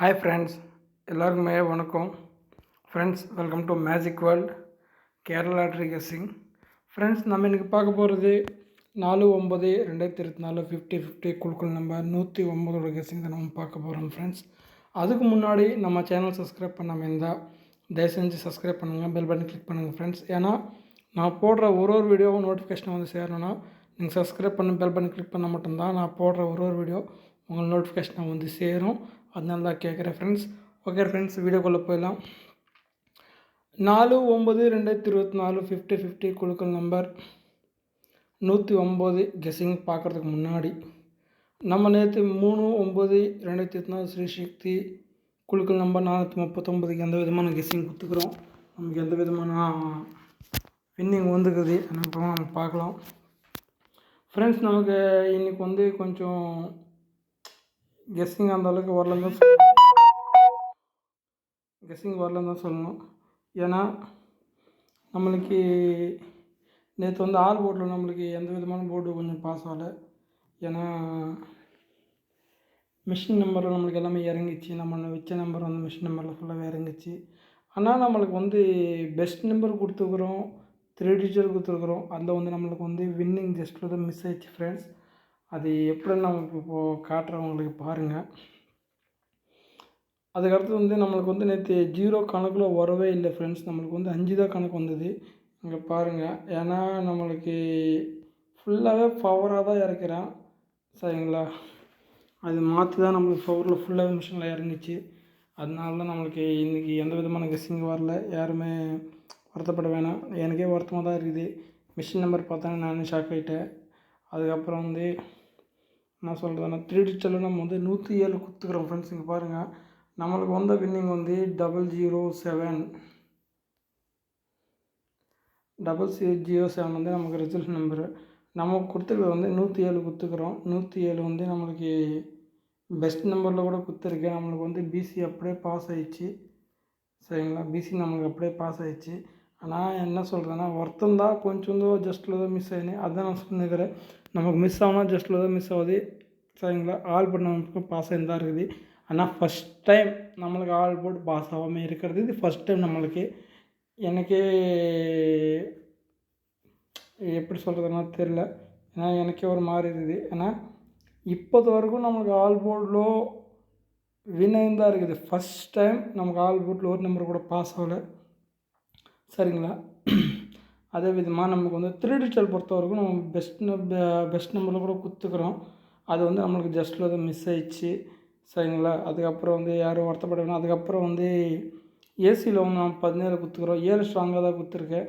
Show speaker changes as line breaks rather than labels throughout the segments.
Hi friends எல்லாருக்குமே வணக்கம். Friends welcome to magic world Kerala try guessing friends நம்ம இன்றைக்கி பார்க்க போகிறது நாலு ஒம்பது ரெண்டாயிரத்தி இருபத்தி நாலு ஃபிஃப்டி ஃபிஃப்டி குழுக்கள் நம்பர் நூற்றி ஒம்பதோட கெஸ்ஸிங் தான் நம்ம பார்க்க போகிறோம் ஃப்ரெண்ட்ஸ் அதுக்கு முன்னாடி நம்ம சேனல் சப்ஸ்கிரைப் பண்ணாமல் இருந்தால் தயவு செஞ்சு சப்ஸ்கிரைப் பண்ணுங்கள் பெல் பட்டன் கிளிக் பண்ணுங்கள் ஃப்ரெண்ட்ஸ் ஏன்னா நான் போடுற ஒரு ஒரு வீடியோவும் நோட்டிஃபிகேஷன் வந்து சேரணும்னா நீங்கள் சப்ஸ்கிரைப் பண்ணி பெல் பட்டன் கிளிக் பண்ணால் மட்டும்தான் நான் போடுற ஒரு ஒரு வீடியோ உங்கள் நோட்டிஃபிகேஷனை வந்து சேரும். அதனால தான் கேட்குறேன் ஃப்ரெண்ட்ஸ் ஓகே ஃப்ரெண்ட்ஸ் வீடியோக்குள்ளே போயிடலாம். நாலு ஒம்பது ரெண்டாயிரத்தி இருபத்தி நாலு ஃபிஃப்டி ஃபிஃப்டி குழுக்கள் நம்பர் நூற்றி ஒம்பது கெஸ்ஸிங் பார்க்குறதுக்கு முன்னாடி நம்ம நேற்று மூணு ஒம்பது ரெண்டாயிரத்தி இருபத்தி நாலு ஸ்ரீ சக்தி குழுக்கள் நம்பர் நானூற்றி முப்பத்தொம்பதுக்கு எந்த விதமான கெஸ்ஸிங் கொடுத்துக்குறோம்? நமக்கு எந்த விதமான வின்னிங் வந்துக்குது நம்ம நம்ம பார்க்கலாம். ஃப்ரெண்ட்ஸ் நமக்கு இன்றைக்கி வந்து கொஞ்சம் கெஸ்ஸிங் அந்த அளவுக்கு வரலன்னு தான் சொல்லணும் கெஸ்ஸிங் வரலன்னு தான் சொல்லணும் ஏன்னா நம்மளுக்கு நேற்று வந்து ஆல் போர்டில் நம்மளுக்கு எந்த விதமான போர்டு கொஞ்சம் பாஸ் ஆகலை. ஏன்னா மிஷின் நம்பர் நம்மளுக்கு எல்லாமே இறங்கிச்சு நம்ம வச்ச நம்பர் வந்து மிஷின் நம்பரில் ஃபுல்லாகவே இறங்கிச்சு ஆனால் நம்மளுக்கு வந்து பெஸ்ட் நம்பர் கொடுத்துருக்குறோம் த்ரீ டிஜிட் கொடுத்துருக்குறோம். அதில் வந்து நம்மளுக்கு வந்து வின்னிங் ஜஸ்ட்டில் தான் மிஸ் ஆயிடுச்சு ஃப்ரெண்ட்ஸ் அது எப்படி நம்ம இப்போது காட்டுறவங்களுக்கு பாருங்கள் அதுக்கடுத்து வந்து நம்மளுக்கு வந்து நேற்று ஜீரோ கணக்கில் வரவே இல்லை ஃப்ரெண்ட்ஸ் நம்மளுக்கு வந்து அஞ்சு தான் கணக்கு வந்தது. இங்கே பாருங்கள் ஏன்னா நம்மளுக்கு ஃபுல்லாகவே பவராக தான் இறக்குறேன். சரிங்களா? அது மாற்றி தான் நம்மளுக்கு பவரில் ஃபுல்லாகவே மிஷினில் இறங்குச்சு. அதனால தான் நம்மளுக்கு இன்றைக்கி எந்த விதமான கெஸ்ஸிங் வரல. யாருமே வருத்தப்பட வேணாம். எனக்கே வருத்தமாக தான் இருக்குது. மிஷின் நம்பர் பார்த்தோன்னே நான் ஷாக் ஆகிட்டேன் அதுக்கப்புறம் வந்து நான் சொல்கிறதுனா த்ரீ நம்ம வந்து நூற்றி ஏழு கொடுத்துக்குறோம் ஃப்ரெண்ட்ஸ் இங்கே பாருங்கள் நம்மளுக்கு வந்த வின்னிங் வந்து double zero seven double C zero seven வந்து நமக்கு ரிசல்ட் நம்பரு நம்ம கொடுத்துருக்க வந்து நூற்றி ஏழு கொடுத்துக்குறோம் நூற்றி ஏழு வந்து நம்மளுக்கு பெஸ்ட் நம்பரில் கூட கொடுத்துருக்கேன் நம்மளுக்கு வந்து பிசி அப்படியே பாஸ் ஆயிடுச்சு. சரிங்களா? பிசி நம்மளுக்கு அப்படியே பாஸ் ஆயிடுச்சு. ஆனால் என்ன சொல்கிறேன்னா ஒருத்தம் தான் கொஞ்சம் தான் ஜஸ்ட்டில் தான் மிஸ் ஆயினு அதான் நான் சொன்னிக்கிறேன் நமக்கு மிஸ் ஆனால் ஜஸ்ட்டில் தான் மிஸ் ஆகுது சரிங்களா? ஆல் பண்ண நமக்கு பாஸ் ஆகி தான் இருக்குது. ஆனால் ஃபஸ்ட் டைம் நம்மளுக்கு ஆல் போட்டு பாஸ் ஆகாமல் இருக்கிறது இது ஃபஸ்ட் டைம் நம்மளுக்கு. எனக்கே எப்படி சொல்கிறதுனா தெரில ஏன்னா எனக்கே ஒரு மாதிரி இருக்குது. ஏன்னா இப்போது வரைக்கும் நம்மளுக்கு ஆல் போர்டில் வின் தான் இருக்குது. ஃபஸ்ட் டைம் நமக்கு ஆல் போர்டில் ஒரு நம்பர் கூட பாஸ் ஆகலை. சரிங்களா? அதே விதமாக நமக்கு வந்து த்ரீ டிஜிட்டல் பொறுத்த வரைக்கும் நம்ம பெஸ்ட் பெஸ்ட் நம்பரில் கூட கொடுத்துக்குறோம் அது வந்து நம்மளுக்கு ஜஸ்ட்டில் வந்து மிஸ் ஆயிடுச்சு. சரிங்களா? அதுக்கப்புறம் வந்து யாரும் வருத்தப்பட வேணாம். அதுக்கப்புறம் வந்து ஏசியில் வந்து நம்ம பதினேழு கொடுத்துக்குறோம் ஏழு ஸ்ட்ராங்காக தான் கொடுத்துருக்கேன்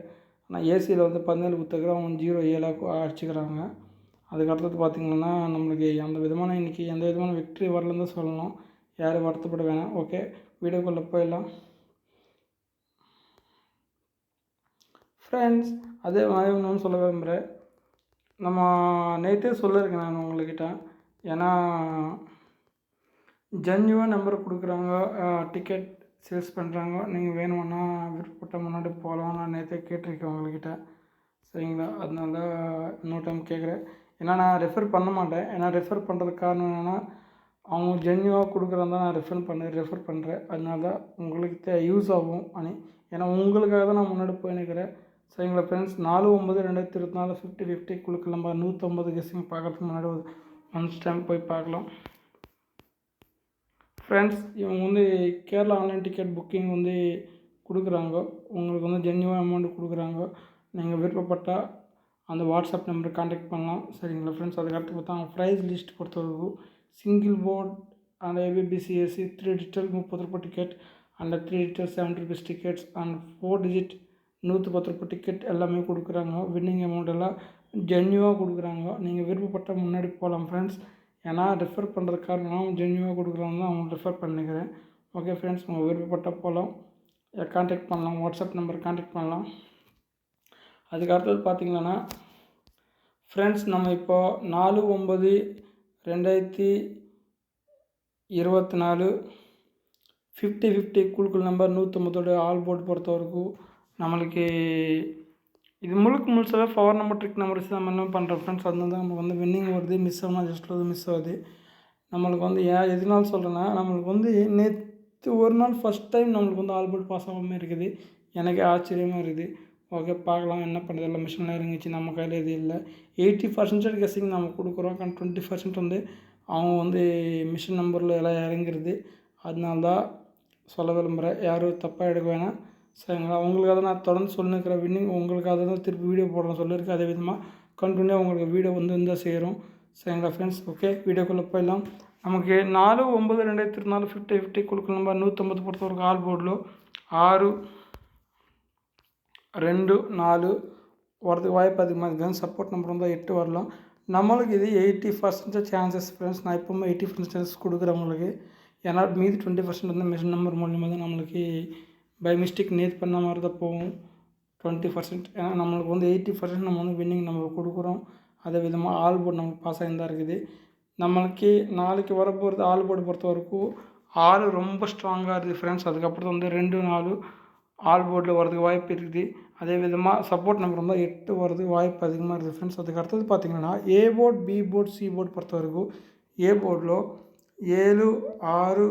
ஆனால் ஏசியில் வந்து பதினேழு கொடுத்துக்கிறோம் அவங்க ஜீரோ ஏழாக அடிச்சுக்கிறாங்க. அதுக்கடுத்தது பார்த்திங்கன்னா நம்மளுக்கு எந்த விதமான இன்றைக்கி எந்த விதமான விக்ட்ரி வரலன்னு தான் சொல்லணும். யாரும் வருத்தப்பட வேணாம். ஓகே வீடியோக்குள்ளே போயிடலாம். ஃப்ரெண்ட்ஸ் அதே மாதிரி ஒன்று சொல்ல விரும்புகிறேன் நம்ம நேற்றே சொல்லியிருக்கேன் நான் உங்கள்கிட்ட ஏன்னா ஜென்யூவாக நம்பர் கொடுக்குறாங்க டிக்கெட் சேல்ஸ் பண்ணுறாங்க நீங்கள் வேணும்னா விருப்பப்பட்ட முன்னாடி போகலாம். நான் நேற்றே கேட்டிருக்கேன் உங்கள்கிட்ட சரிங்களா? அதனால இன்னொரு டைம் கேட்குறேன் ஏன்னா நான் ரெஃபர் பண்ண மாட்டேன். ஏன்னா ரெஃபர் பண்ணுறதுக்கு காரணம் என்னென்னா அவங்க ஜென்யூவாக கொடுக்குறாங்க நான் ரெஃபர் பண்ண ரெஃபர் பண்ணுறேன் அதனால தான் உங்களுக்கு யூஸ் ஆகும். அணி ஏன்னா உங்களுக்காக தான் நான் முன்னாடி போய் நிற்கிறேன் சரிங்களா ஃப்ரெண்ட்ஸ் நாலு ஒம்பது ரெண்டாயிரத்தி இருபத்தி நாலு ஃபிஃப்டி ஃபிஃப்டி குழுக்கள் நம்ம நூற்றம்பது கெஸ்ஸிங் பார்க்குறதுக்கு முன்னாடி ஒரு ஒன்ஸ் டைம் போய் பார்க்கலாம். ஃப்ரெண்ட்ஸ் இவங்க வந்து கேரளா ஆன்லைன் டிக்கெட் புக்கிங் வந்து கொடுக்குறாங்க. உங்களுக்கு வந்து ஜென்யூன் அமௌண்ட் கொடுக்குறாங்க. நீங்கள் விருப்பப்பட்டால் அந்த வாட்ஸ்அப் நம்பருக்கு காண்டாக்ட் பண்ணலாம். சரிங்களா ஃப்ரெண்ட்ஸ் அதுக்கடுத்து பார்த்தா ப்ரைஸ் லிஸ்ட் பொறுத்தவரைக்கும் single board and ABBCSC three digital முப்பது ரூபாய் ticket and three digital seven rupees tickets and four digit நூற்றி பத்து ரூபாய் டிக்கெட் எல்லாமே கொடுக்குறாங்க. வின்னிங் அமௌண்ட் எல்லாம் ஜென்யூவாக கொடுக்குறாங்க. நீங்கள் விருப்பப்பட்ட முன்னாடி போகலாம் ஃப்ரெண்ட்ஸ் ஏன்னா ரெஃபர் பண்ணுற காரணம் ஜென்யூவாக கொடுக்குறாங்க தான் அவங்க ரெஃபர் பண்ணிக்கிறேன். ஓகே ஃப்ரெண்ட்ஸ் உங்கள் விருப்பப்பட்ட போகலாம். கான்டாக்ட் பண்ணலாம். வாட்ஸ்அப் நம்பர் கான்டாக்ட் பண்ணலாம். அதுக்கு அடுத்தது பார்த்திங்கன்னா ஃப்ரெண்ட்ஸ் நம்ம இப்போது நாலு ஒம்பது ரெண்டாயிரத்தி இருபத்தி நாலு ஃபிஃப்டி ஃபிஃப்டி குழுக்கள் நம்பர் நூற்றம்பத்தோடு ஆல் போர்டு பொறுத்தவரைக்கும் நம்மளுக்கு இது முழுக்க முழுசாக ஃபவர் நம்பர் ட்ரிக் நம்பர்ஸ் நம்ம என்ன பண்ணுறோம் ஃப்ரெண்ட்ஸ் அதனால தான் நமக்கு வந்து வின்னிங் வருது மிஸ் ஆனால் ஜஸ்ட் வந்து மிஸ் ஆகுது. நம்மளுக்கு வந்து ஏன் எதுனாலும் சொல்கிறேன்னா நம்மளுக்கு வந்து நேற்று ஒரு நாள் ஃபஸ்ட் டைம் நம்மளுக்கு வந்து ஆல்பர்ட் பாஸ் ஆகாமல் இருக்குது. எனக்கே ஆச்சரியமாக இருக்குது. ஓகே பார்க்கலாம் என்ன பண்ணுறது எல்லாம் மிஷினில் இருந்துச்சு நம்ம கையில் எதுவும் இல்லை. எயிட்டி பர்சன்டேஜ் கெஸ்ஸிங் நம்ம கொடுக்குறோம். டுவெண்ட்டி பர்சன்ட் வந்து அவங்க வந்து மிஷின் நம்பரில் எல்லாம் இறங்கிருது அதனால தான் சொல்ல விரும்புகிறேன் யாரும் தப்பாக எடுக்க வேணாம். சரிங்களா? உங்களுக்காக தான் நான் தொடர்ந்து சொல்லிருக்கிறேன் வின்னிங் உங்களுக்காக தான் திருப்பி வீடியோ போடுறேன் சொல்லியிருக்கேன் அதே விதமாக கண்டினியூ உங்களுக்கு வீடியோ வந்து இருந்தால் சேரும். சரிங்களா ஃப்ரெண்ட்ஸ் ஓகே வீடியோக்குள்ளே போயிடலாம். நமக்கு நாலு ஒம்பது ரெண்டாயிரத்தி நாலு ஃபிஃப்டி ஃபிஃப்டி கொடுக்கல நம்பர் நூற்றம்பது பொறுத்தவரைக்கும் ஆல் போர்டில் ஆறு ரெண்டு நாலு வரதுக்கு வாய்ப்பு அதிகமாக இருக்குது சப்போர்ட் நம்பர் வந்தால் எட்டு வரலாம். நம்மளுக்கு இது எயிட்டி பர்சன்டேஜ் சான்சஸ் ஃப்ரெண்ட்ஸ் நான் எப்போவுமே எயிட்டி பர்சன்டேஜ் சான்சஸ் கொடுக்குறேன் உங்களுக்கு. ஏன்னா மீதி டுவெண்ட்டி பர்சன்ட் வந்து மிஷின் நம்பர் மூலியமாக தான் நம்மளுக்கு பை மிஸ்டேக் நேத் பண்ண மாதிரி தான் போகும். டுவெண்ட்டி பர்சன்ட் ஏன்னா நம்மளுக்கு வந்து எயிட்டி பர்சன்ட் நம்ம வந்து வின்னிங் நம்ம கொடுக்குறோம். அதே விதமாக ஆல் போர்டு நமக்கு பாஸ் ஆகி தான் இருக்குது. நம்மளுக்கு நாளைக்கு வரப்போகிறது ஆல் போர்டு பொறுத்த வரைக்கும் ஆள் ரொம்ப ஸ்ட்ராங்காக இருக்குது ஃப்ரெண்ட்ஸ் அதுக்கப்புறம் வந்து ரெண்டு நாலு ஆல் போர்டில் வரதுக்கு வாய்ப்பு இருக்குது. அதே விதமாக சப்போர்ட் நம்பர் இருந்தால் எட்டு வரது வாய்ப்பு அதிகமாக இருக்குது ஃப்ரெண்ட்ஸ் அதுக்கு அடுத்தது பார்த்திங்கன்னா A board B board C board பொறுத்த வரைக்கும் ஏ போர்டில் ஏழு ஆறு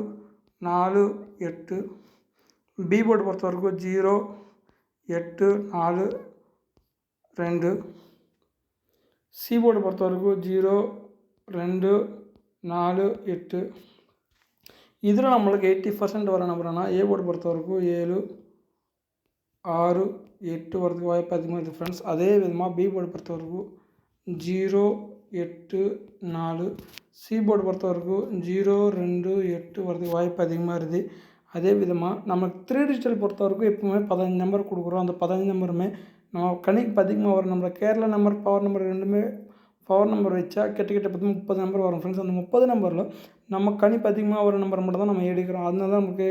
நாலு எட்டு பீபோர்டு பொறுத்த வரைக்கும் ஜீரோ எட்டு நாலு ரெண்டு. சி போர்டு பொறுத்த வரைக்கும் ஜீரோ ரெண்டு நாலு எட்டு. இதில் நம்மளுக்கு எயிட்டி பர்சன்ட் வர நம்புறேன்னா ஏ போர்டு பொறுத்த வரைக்கும் ஏழு ஆறு எட்டு வரதுக்கு வாய்ப்பு அதிகமாக இருக்குது ஃப்ரெண்ட்ஸ் அதே விதமாக பி போர்டு பொறுத்த வரைக்கும் ஜீரோ எட்டு நாலு. சி போர்டு பொறுத்த வரைக்கும் ஜீரோ ரெண்டு எட்டு வரதுக்கு வாய்ப்பு அதிகமாக இருக்குது அதே விதமாக நமக்கு த்ரீ டிஜிட்டல் பொறுத்த வரைக்கும் எப்பவுமே பதினஞ்சு நம்பர் கொடுக்குறோம். அந்த பதினஞ்சு நம்பருமே நம்ம கணிக்கு அதிகமாக வரும். நம்ம கேரளா நம்பர் பவர் நம்பர் ரெண்டுமே பவர் நம்பர் வச்சா கெட்ட கிட்ட பார்த்து முப்பது நம்பர் வரும். ஃப்ரெண்ட்ஸ் அந்த முப்பது நம்பரில் நம்ம கணிப்பு அதிகமாக வர நம்பர் மட்டும் தான் நம்ம எடுக்கிறோம். அதனால தான் நமக்கு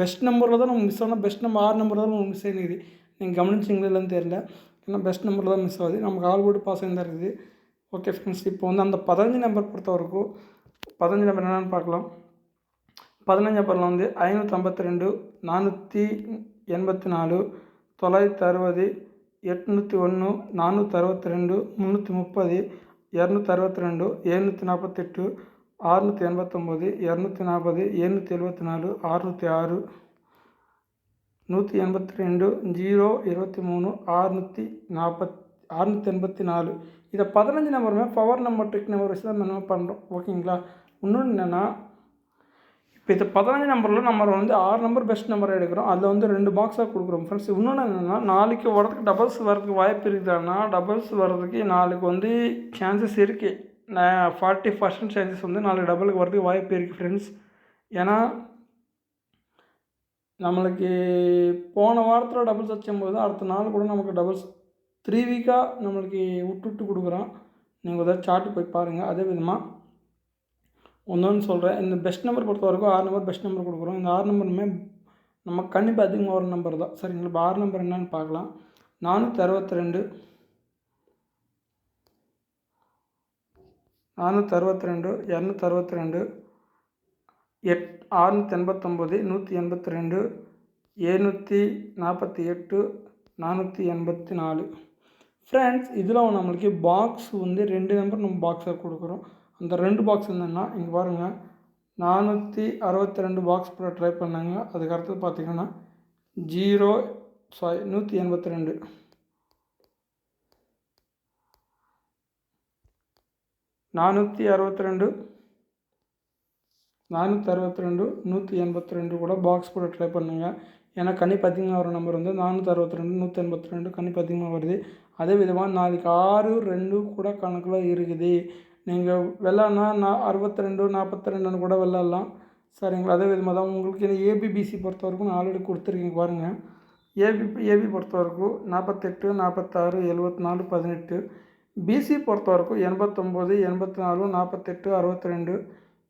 பெஸ்ட் நம்பரில் தான் நம்ம மிஸ் ஆனால் பெஸ்ட் நம்பர் ஆறு நம்பர் தான் நம்ம மிஸ் ஆகிடுது நீங்கள் கவனிச்சிங்களா இல்லைன்னு தெரியல. ஏன்னா பெஸ்ட் நம்பரில் தான் மிஸ் ஆகுது. நமக்கு ஆல் போர்டு பாஸ் தான் இருக்குது. ஓகே ஃப்ரெண்ட்ஸ் இப்போ வந்து அந்த பதினஞ்சு நம்பர் பொறுத்த வரைக்கும் பதினஞ்சு நம்பர் என்னென்னு பார்க்கலாம். பதினஞ்சு நம்பரில் வந்து ஐநூற்றி ஐம்பத்தி ரெண்டு நானூற்றி எண்பத்தி நாலு தொள்ளாயிரத்தி அறுபது எட்நூற்றி ஒன்று நானூற்றி அறுபத்தி ரெண்டு முந்நூற்றி முப்பது இரநூத்தி அறுபத்தி ரெண்டு எழுநூற்றி நாற்பத்தெட்டு ஆறுநூற்றி எண்பத்தொம்போது இரநூத்தி நாற்பது எழுநூற்றி எழுபத்தி நாலு அறுநூற்றி ஆறு நூற்றி எண்பத்தி ரெண்டு ஜீரோ இருபத்தி மூணு ஆறுநூற்றி நாற்பத் அறுநூற்றி எண்பத்தி நாலு இதை பதினஞ்சு நம்பருமே பவர் நம்பர் ட்ரிக் நம்பர் வச்சு தான் நம்ம பண்ணுறோம் ஓகேங்களா இன்னொன்று என்னென்னா இப்போ இது பதினஞ்சு நம்பரில் நம்ம வந்து ஆறு நம்பர் பெஸ்ட் நம்பர் எடுக்கிறோம். அதில் வந்து ரெண்டு பாக்ஸாக கொடுக்குறோம் ஃப்ரெண்ட்ஸ் இன்னொன்று என்னென்னா நாளைக்கு வரதுக்கு டபுள்ஸ் வரதுக்கு வாய்ப்பு இருக்குதான்னா டபுள்ஸ் வர்றதுக்கு நாளைக்கு வந்து சான்சஸ் இருக்குது நான் ஃபார்ட்டி பர்சன்ட் சான்சஸ் வந்து நாளைக்கு டபுளுக்கு வரதுக்கு வாய்ப்பு இருக்குது ஃப்ரெண்ட்ஸ் ஏன்னா நம்மளுக்கு போன வாரத்தில் டபுள்ஸ் வச்சும்போது அடுத்த நாள் கூட நமக்கு டபுள்ஸ் த்ரீ வீக்காக நம்மளுக்கு விட்டு விட்டு கொடுக்குறோம் நீங்கள் ஒரு சார்ட்டு போய் பாருங்கள் அதே விதமாக ஒன்று சொல்கிறேன். இந்த பெஸ்ட் நம்பர் பொறுத்த வரைக்கும் ஆறு நம்பர் பெஸ்ட் நம்பர் கொடுக்குறோம். இந்த ஆறு நம்பருமே நம்ம கண்டிப்பாக அதிகமாக ஒரு நம்பர் தான். சரிங்களா இப்போ ஆறு நம்பர் என்னன்னு பார்க்கலாம். நானூற்றி அறுபத்தி ரெண்டு நானூற்றி அறுபத்தி ரெண்டு இரநூத்தி அறுபத்தி ரெண்டு எட் ஆறுநூற்றி எண்பத்தொம்போது நூற்றி எண்பத்தி ரெண்டு எழுநூற்றி நாற்பத்தி எட்டு நானூற்றி எண்பத்தி நாலு. ஃப்ரெண்ட்ஸ் இதில் நம்மளுக்கு பாக்ஸ் வந்து ரெண்டு நம்பர் நம்ம பாக்ஸாக கொடுக்குறோம். அந்த ரெண்டு பாக்ஸ் என்னென்னா இங்கே பாருங்கள் நானூற்றி அறுபத்தி ரெண்டு பாக்ஸ் போட ட்ரை பண்ணாங்க. அதுக்கடுத்தது பார்த்திங்கன்னா ஜீரோ சாரி நூற்றி எண்பத்தி ரெண்டு நானூற்றி அறுபத்தி ரெண்டு நானூற்றி அறுபத்தி ரெண்டு நூற்றி எண்பத்தி ரெண்டு கூட பாக்ஸ் போட ட்ரை பண்ணுங்கள் ஏன்னா கண்ணி அதிகமாக வர நம்பர் வந்து நானூற்றி அறுபத்தி ரெண்டு நூற்றி எண்பத்தி ரெண்டு கண்ணி அதிகமாக வருது. அதே விதமாக நாளைக்கு ஆறு ரெண்டு கூட கணக்கில் இருக்குது. நீங்கள் வெள்ளானா நான் அறுபத்தி ரெண்டு நாற்பத்தி ரெண்டுன்னு கூட வெள்ளாடலாம். சரிங்களா? அதே விதமாக தான் உங்களுக்கு என்ன ஏபிபிசி பொறுத்த வரைக்கும் நான் ஆல்ரெடி கொடுத்துருக்கீங்க பாருங்கள் ஏபி ஏபி பொறுத்த வரைக்கும் நாற்பத்தெட்டு நாற்பத்தாறு எழுபத்தி நாலு பதினெட்டு. பிசி பொறுத்த வரைக்கும் எண்பத்தொம்போது எண்பத்தி நாலு நாற்பத்தெட்டு அறுபத்தி ரெண்டு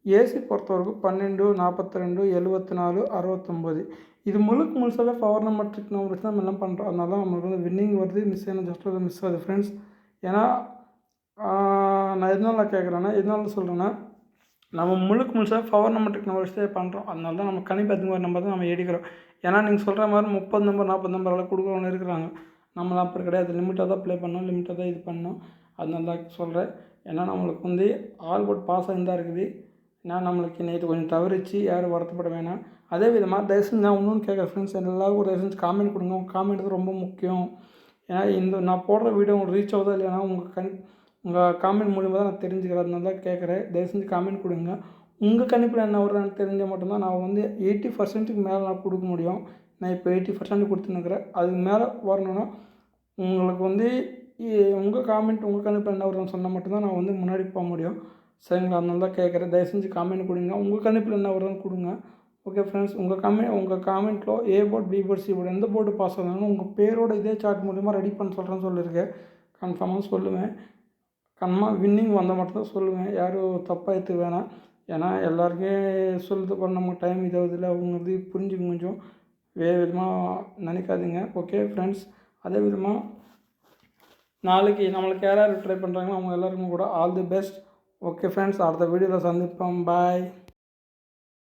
ஏசி பொறுத்த வரைக்கும் பன்னெண்டு நாற்பத்தி ரெண்டு எழுபத்தி நாலு அறுபத்தொம்போது. இது முழுக்க முழுசாகவே பவர் நம்பர் ட்ரிக் நம்பர் தான் நம்ம எல்லாம் பண்ணுறோம் அதனால தான் நம்மளுக்கு வந்து வின்னிங் வருது மிஸ் ஆன ஜஸ்ட் மிஸ் ஆகுது ஃப்ரெண்ட்ஸ் ஏன்னா நான் எதனால கேட்குறேன்னா எதனால சொல்கிறேன்னா நம்ம முழுக்க முழுசாக பவர் நம்பர் ட்ரிக் பண்ணுறோம் அதனால தான் நம்ம கணிப்பு அதிகமாக நம்பர் தான் நம்ம எடுக்கிறோம் ஏன்னா நீங்கள் சொல்கிற மாதிரி முப்பது நம்பர் நாற்பது நம்பர் அளவு கொடுக்குறவங்க இருக்கிறாங்க. நம்மளாம் அப்படி கிடையாது. லிமிட்டாக தான் ப்ளே பண்ணோம் லிமிட்டாக தான் இது பண்ணோம் அதனால தான் சொல்கிறேன் ஏன்னா நம்மளுக்கு வந்து ஆல் போட் பாஸ் ஆகி தான் இருக்குது. ஏன்னா நம்மளுக்கு நேற்று கொஞ்சம் தவறிச்சு யாரும் வருத்தப்பட வேணாம். அதே விதமாக தயவு செஞ்சு நான் இன்னொன்று கேட்குறேன் ஃப்ரெண்ட்ஸ் எல்லாருக்கும் தயவு செஞ்சு காமெண்ட் கொடுங்க. உங்கள் காமெண்ட் தான் ரொம்ப முக்கியம். ஏன்னா இந்த நான் போடுற வீடியோ உங்களுக்கு ரீச் ஆகுதா இல்லைன்னா உங்கள் கண் உங்கள் காமெண்ட் மூலிமா தான் நான் தெரிஞ்சுக்கிறேன் அதனால தான் கேட்குறேன். தயவு செஞ்சு காமெண்ட் கொடுங்க. உங்கள் கணிப்பில் என்ன வருதுன்னு தெரிஞ்சால் மட்டும்தான் நான் வந்து எயிட்டி பர்சன்ட்டுக்கு மேலே நான் கொடுக்க முடியும். நான் இப்போ எயிட்டி பர்சன்ட் கொடுத்துனுக்குறேன் அதுக்கு மேலே வரணும்னா உங்களுக்கு வந்து உங்கள் காமெண்ட் உங்கள் கணிப்பில் என்ன வருதுன்னு சொன்னால் மட்டும்தான் நான் வந்து முன்னாடி போக முடியும். சரிங்களா? அதனால தான் கேட்குறேன். தயவு செஞ்சு காமெண்ட் கொடுங்க. உங்கள் கணிப்பில் என்ன வருதுன்னு கொடுங்க. ஓகே ஃப்ரெண்ட்ஸ் உங்கள் கமெண்ட் உங்கள் காமெண்ட்டில் A board B board C board எந்த போர்டு பாஸ் ஆனாலும் உங்கள் பேரோட இதே சார்ட் மூலிமா ரெடி பண்ண சொல்கிறேன்னு சொல்லியிருக்கேன். கன்ஃபார்மாக சொல்லுவேன். கன்ஃபார்மாக வின்னிங் வந்தால் மட்டும்தான் சொல்லுவேன். யாரும் தப்பாக எடுத்துக்க வேணாம். ஏன்னா எல்லாருக்கும் சொல்லுறது பண்ண நமக்கு டைம் இதாகுதில்ல அவங்க வந்து புரிஞ்சுக்க கொஞ்சம் வேறு விதமாக நினைக்காதீங்க. ஓகே ஃப்ரெண்ட்ஸ் அதே விதமாக நாளைக்கு நம்மளுக்கு யார் யார் ட்ரை பண்ணுறாங்களோ அவங்க எல்லாருக்கும் கூட all the best okay friends அடுத்த வீடியோவில் சந்திப்போம். பாய்